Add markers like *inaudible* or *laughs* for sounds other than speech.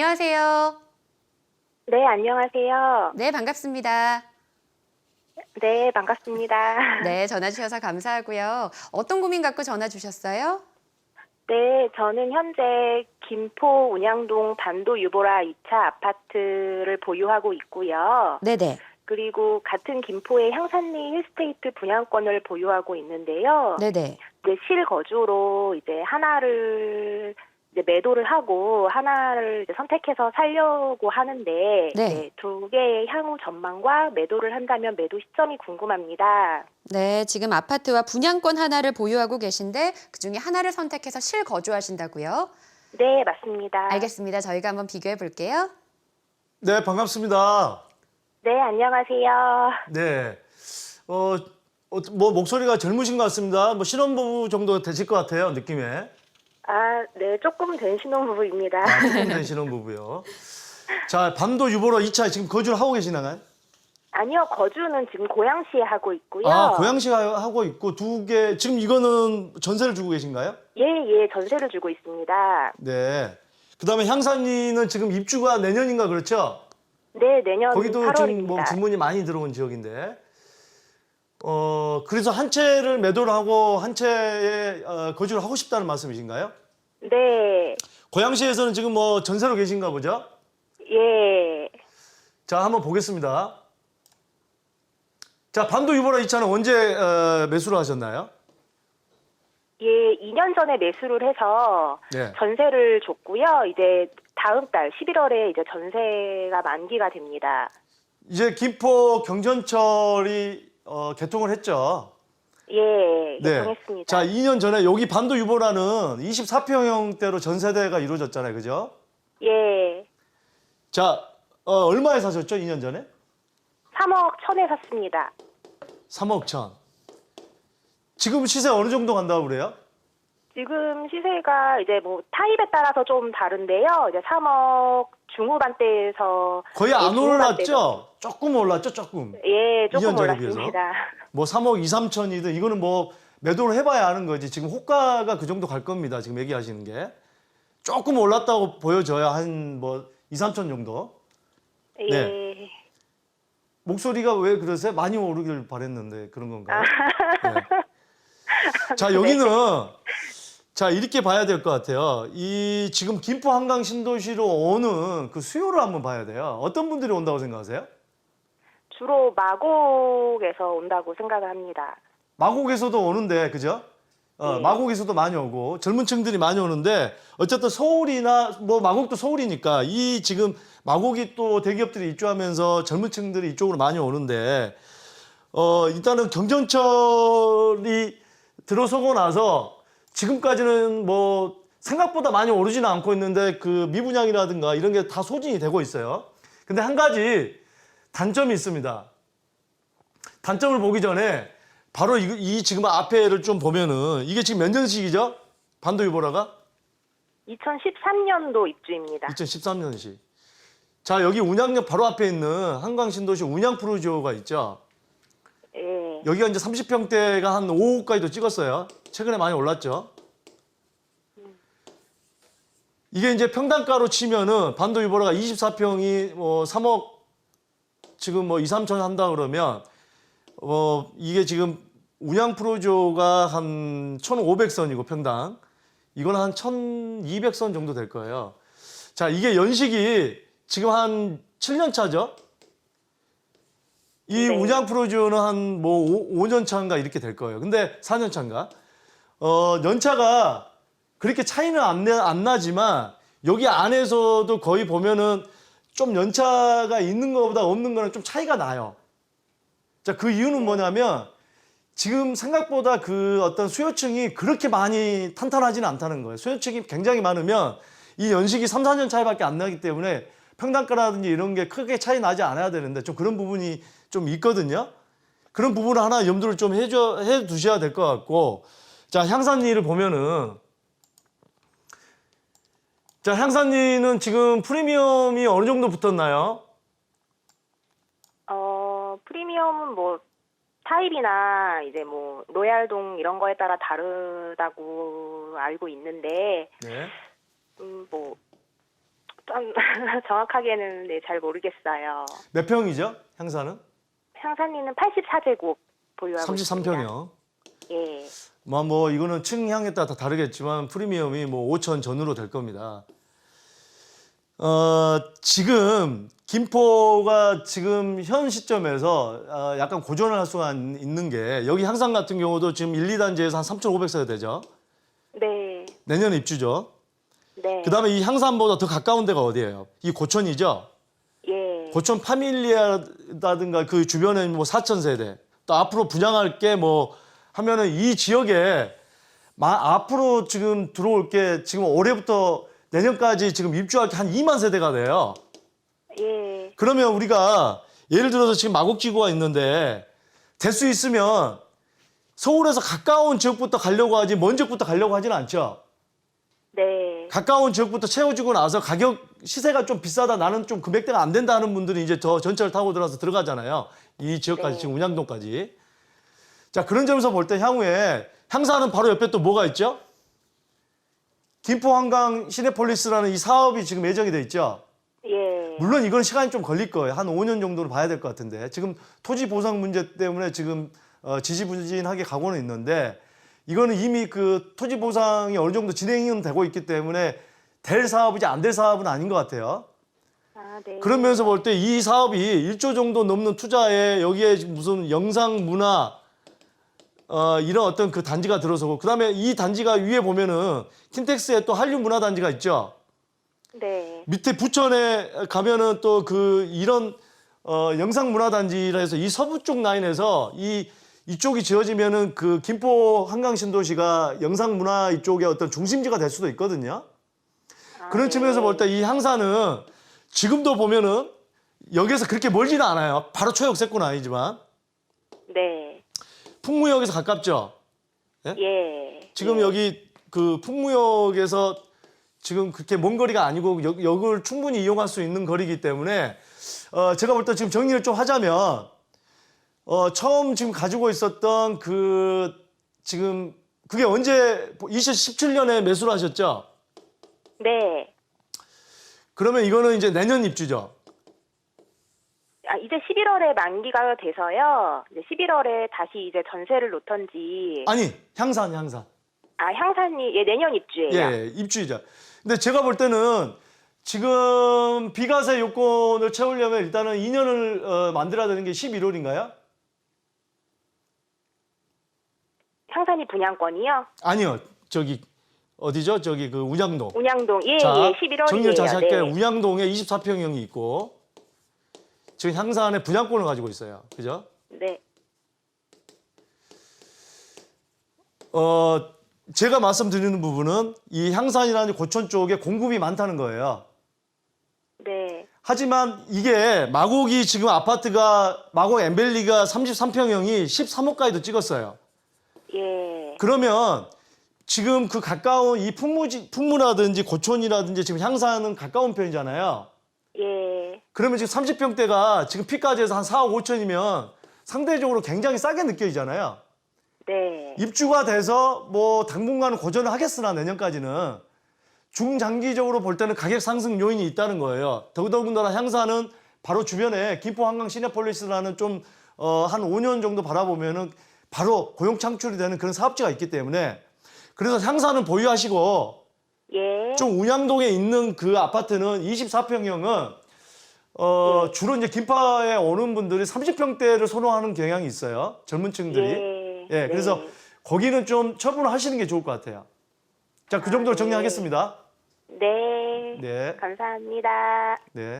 안녕하세요. 네, 안녕하세요. 네, 반갑습니다. 네, 반갑습니다. *laughs* 네, 전화 주셔서 감사하고요. 어떤 고민 갖고 전화 주셨어요? 네, 저는 현재 김포 운양동 반도 유보라 2차 아파트를 보유하고 있고요. 네네. 그리고 같은 김포의 향산리 힐스테이트 분양권을 보유하고 있는데요. 네네. 이제 실거주로 이제 하나를 이제 매도를 하고 하나를 이제 선택해서 살려고 하는데 네. 이제 두 개의 향후 전망과 매도를 한다면 매도 시점이 궁금합니다. 네, 지금 아파트와 분양권 하나를 보유하고 계신데 그중에 하나를 선택해서 실거주하신다고요? 네, 맞습니다. 알겠습니다. 저희가 한번 비교해 볼게요. 네, 반갑습니다. 네, 안녕하세요. 네. 어, 어, 뭐 목소리가 젊으신 것 같습니다. 뭐 신혼부부 정도 되실 것 같아요, 느낌에. 아, 네, 조금 된 신혼부부입니다. 아, 조금 된 신혼부부요. 자, 반도 유보로 2차 지금 거주를 하고 계시나요? 아니요, 거주는 지금 고양시에 하고 있고요. 아, 고양시 하고 있고 두 개, 지금 이거는 전세를 주고 계신가요? 예, 예, 전세를 주고 있습니다. 네. 그 다음에 향산리는 지금 입주가 내년인가 그렇죠? 네, 내년 거기도 8월입니다. 지금 뭐 주문이 많이 들어온 지역인데. 어, 그래서 한 채를 매도를 하고 한 채에 어, 거주를 하고 싶다는 말씀이신가요? 네, 고양시에서는 지금 뭐 전세로 계신가 보죠? 예. 자, 한번 보겠습니다. 자, 반도 유보라 2차는 언제 어, 매수를 하셨나요? 예, 2년 전에 매수를 해서 네. 전세를 줬고요. 이제 다음 달 11월에 이제 전세가 만기가 됩니다. 이제 김포 경전철이 어, 개통을 했죠. 예, 네. 예정했습니다. 자, 2년 전에 여기 반도 유보라는 24평형대로 전세대가 이루어졌잖아요. 그죠? 예, 자, 어, 얼마에 사셨죠? 2년 전에? 3억 천에 샀습니다. 3억 천. 지금 시세 어느 정도 간다고 그래요? 지금 시세가 이제 뭐 타입에 따라서 좀 다른데요. 이제 3억 중후반대에서 거의 안 예, 중후반대로. 올랐죠? 조금 올랐죠? 조금. 예, 조금 2년 전에 비해서? 올랐습니다. 뭐 3억 2, 3천이든 이거는 뭐 매도를 해봐야 아는 거지. 지금 호가가 그 정도 갈 겁니다. 지금 얘기하시는 게. 조금 올랐다고 보여져야 한 뭐 2, 3천 정도. 예. 네. 목소리가 왜 그러세요? 많이 오르길 바랬는데 그런 건가요? 네. 자 *laughs* 여기는 자 이렇게 봐야 될 것 같아요. 이 지금 김포 한강 신도시로 오는 그 수요를 한번 봐야 돼요. 어떤 분들이 온다고 생각하세요? 주로 마곡에서 온다고 생각을 합니다. 마곡에서도 오는데 그죠? 어, 네. 마곡에서도 많이 오고 젊은 층들이 많이 오는데 어쨌든 서울이나 뭐 마곡도 서울이니까 이 지금 마곡이 또 대기업들이 입주하면서 젊은 층들이 이쪽으로 많이 오는데 어 일단은 경전철이 들어서고 나서 지금까지는 뭐 생각보다 많이 오르지는 않고 있는데 그 미분양이라든가 이런 게 다 소진이 되고 있어요. 근데 한 가지 단점이 있습니다. 단점을 보기 전에 바로 이, 이 지금 앞에를 좀 보면은 이게 지금 몇 년식이죠? 반도 유보라가 2013년도 입주입니다. 2013년식. 자 여기 운양역 바로 앞에 있는 한강 신도시 운양 프로지오가 있죠. 예. 여기가 이제 30평대가 한 5억까지도 찍었어요. 최근에 많이 올랐죠. 이게 이제 평당가로 치면은 반도 유보라가 24평이 뭐 3억 지금 뭐 2, 3천 한다 그러면 어 이게 지금 운양 프로조가 한 1,500선이고 평당 이건 한 1,200선 정도 될 거예요. 자, 이게 연식이 지금 한 7년 차죠. 이 네. 운양 프로조는 한 뭐 5년 차인가 이렇게 될 거예요. 근데 4년 차인가? 어, 연차가 그렇게 차이는 안, 나- 안 나지만 여기 안에서도 거의 보면은 좀 연차가 있는 것보다 없는 거는 좀 차이가 나요. 자, 그 이유는 뭐냐면 지금 생각보다 그 어떤 수요층이 그렇게 많이 탄탄하지는 않다는 거예요. 수요층이 굉장히 많으면 이 연식이 3, 4년 차이밖에 안 나기 때문에 평당가라든지 이런 게 크게 차이 나지 않아야 되는데 좀 그런 부분이 좀 있거든요. 그런 부분을 하나 염두를 좀 해줘, 해 두셔야 될 것 같고. 자, 향산리를 보면은 자, 향산리는 지금 프리미엄이 어느 정도 붙었나요? 어, 프리미엄은 뭐 타입이나 이제 뭐 로얄동 이런 거에 따라 다르다고 알고 있는데 네. 음, 뭐 좀 *laughs* 정확하게는 네, 잘 모르겠어요. 몇 평이죠? 향사는? 향사님은 84제곱 보유하고 있습니다. 33평이요. 예. 뭐, 뭐 이거는 층향에 따라 다 다르겠지만 프리미엄이 뭐 5천 전후로 될 겁니다. 어, 지금 김포가 지금 현 시점에서 어, 약간 고전을 할 수가 있는 게 여기 향상 같은 경우도 지금 1, 2단지에서 한 3,500세가 되죠. 네. 내년 입주죠. 네. 그다음에 이 향산보다 더 가까운 데가 어디예요? 이 고천이죠. 예. 고천 파밀리아라든가 그 주변에 뭐 4천 세대 또 앞으로 분양할 게뭐 하면은 이 지역에 마, 앞으로 지금 들어올 게 지금 올해부터 내년까지 지금 입주할 게 한 2만 세대가 돼요. 예. 그러면 우리가 예를 들어서 지금 마곡지구가 있는데 될 수 있으면 서울에서 가까운 지역부터 가려고 하지 먼 지역부터 가려고 하지는 않죠. 네. 가까운 지역부터 채워지고 나서 가격 시세가 좀 비싸다 나는 좀 금액대가 안 된다 하는 분들이 이제 저 전철 타고 들어서 들어가잖아요. 이 지역까지 네. 지금 운양동까지. 자 그런 점에서 볼 때 향후에 향사는 바로 옆에 또 뭐가 있죠? 김포 한강 시내폴리스라는 이 사업이 지금 예정이 돼 있죠. 예. 물론 이건 시간이 좀 걸릴 거예요. 한 5년 정도로 봐야 될 것 같은데 지금 토지 보상 문제 때문에 지금 어, 지지부진하게 가고는 있는데 이거는 이미 그 토지 보상이 어느 정도 진행은 되고 있기 때문에 될 사업이지 안 될 사업은 아닌 것 같아요. 아, 네. 그런 면에서 볼 때 이 사업이 1조 정도 넘는 투자에 여기에 무슨 영상 문화 어, 이런 어떤 그 단지가 들어서고 그다음에 이 단지가 위에 보면은 킨텍스에 또 한류 문화 단지가 있죠. 네. 밑에 부천에 가면은 또 그 이런 어, 영상 문화 단지라 해서 이 서부 쪽 라인에서 이 이쪽이 지어지면은 그 김포 한강 신도시가 영상 문화 이쪽의 어떤 중심지가 될 수도 있거든요. 아, 그런 네. 측면에서 볼 때이 향사는 지금도 보면은 여기에서 그렇게 멀지는 않아요. 바로 초역세권 아니지만 네. 풍무역에서 가깝죠. 예. 지금 예. 여기 그 풍무역에서 지금 그렇게 먼 거리가 아니고 역, 역을 충분히 이용할 수 있는 거리이기 때문에 어, 제가 볼 때 지금 정리를 좀 하자면 어, 처음 지금 가지고 있었던 그 지금 그게 언제 2017년에 매수를 하셨죠? 네. 그러면 이거는 이제 내년 입주죠. 아, 이제 11월에 만기가 돼서요. 이제 11월에 다시 이제 전세를 놓던지. 아니 향산 향산. 아, 향산이 예, 내년 입주예요. 예, 예, 입주이자. 근데 제가 볼 때는 지금 비과세 요건을 채우려면 일단은 2년을 어, 만들어야 되는 게 11월인가요? 향산이 분양권이요. 아니요. 저기 어디죠? 저기 그 운양동. 운양동. 예, 자, 예. 11월이에요. 정리를 다시 할게요. 네. 운양동에 24평형이 있고 지금 향산에 분양권을 가지고 있어요. 그죠? 네. 어, 제가 말씀드리는 부분은 이 향산이라는 고천 쪽에 공급이 많다는 거예요. 네. 하지만 이게 마곡이 지금 아파트가 마곡 엠벨리가 33평형이 13호까지도 찍었어요. 예. 그러면 지금 그 가까운 이 풍무지, 풍무라든지 고촌이라든지 지금 향사는 가까운 편이잖아요. 예. 그러면 지금 30평대가 지금 피까지 해서 한 4억 5천이면 상대적으로 굉장히 싸게 느껴지잖아요. 네. 입주가 돼서 뭐 당분간은 고전을 하겠으나 내년까지는 중장기적으로 볼 때는 가격 상승 요인이 있다는 거예요. 더더군다나 향사는 바로 주변에 김포 한강 시내폴리스라는 좀 어, 한 5년 정도 바라보면은 바로 고용 창출이 되는 그런 사업지가 있기 때문에 그래서 향사는 보유하시고 예. 좀 운양동에 있는 그 아파트는 24평형은 어, 주로 이제 김파에 오는 분들이 30평대를 선호하는 경향이 있어요. 젊은 층들이. 예. 예, 그래서 네. 거기는 좀 처분을 하시는 게 좋을 것 같아요. 자, 그 정도로 아, 네. 정리하겠습니다. 네. 네, 감사합니다. 네.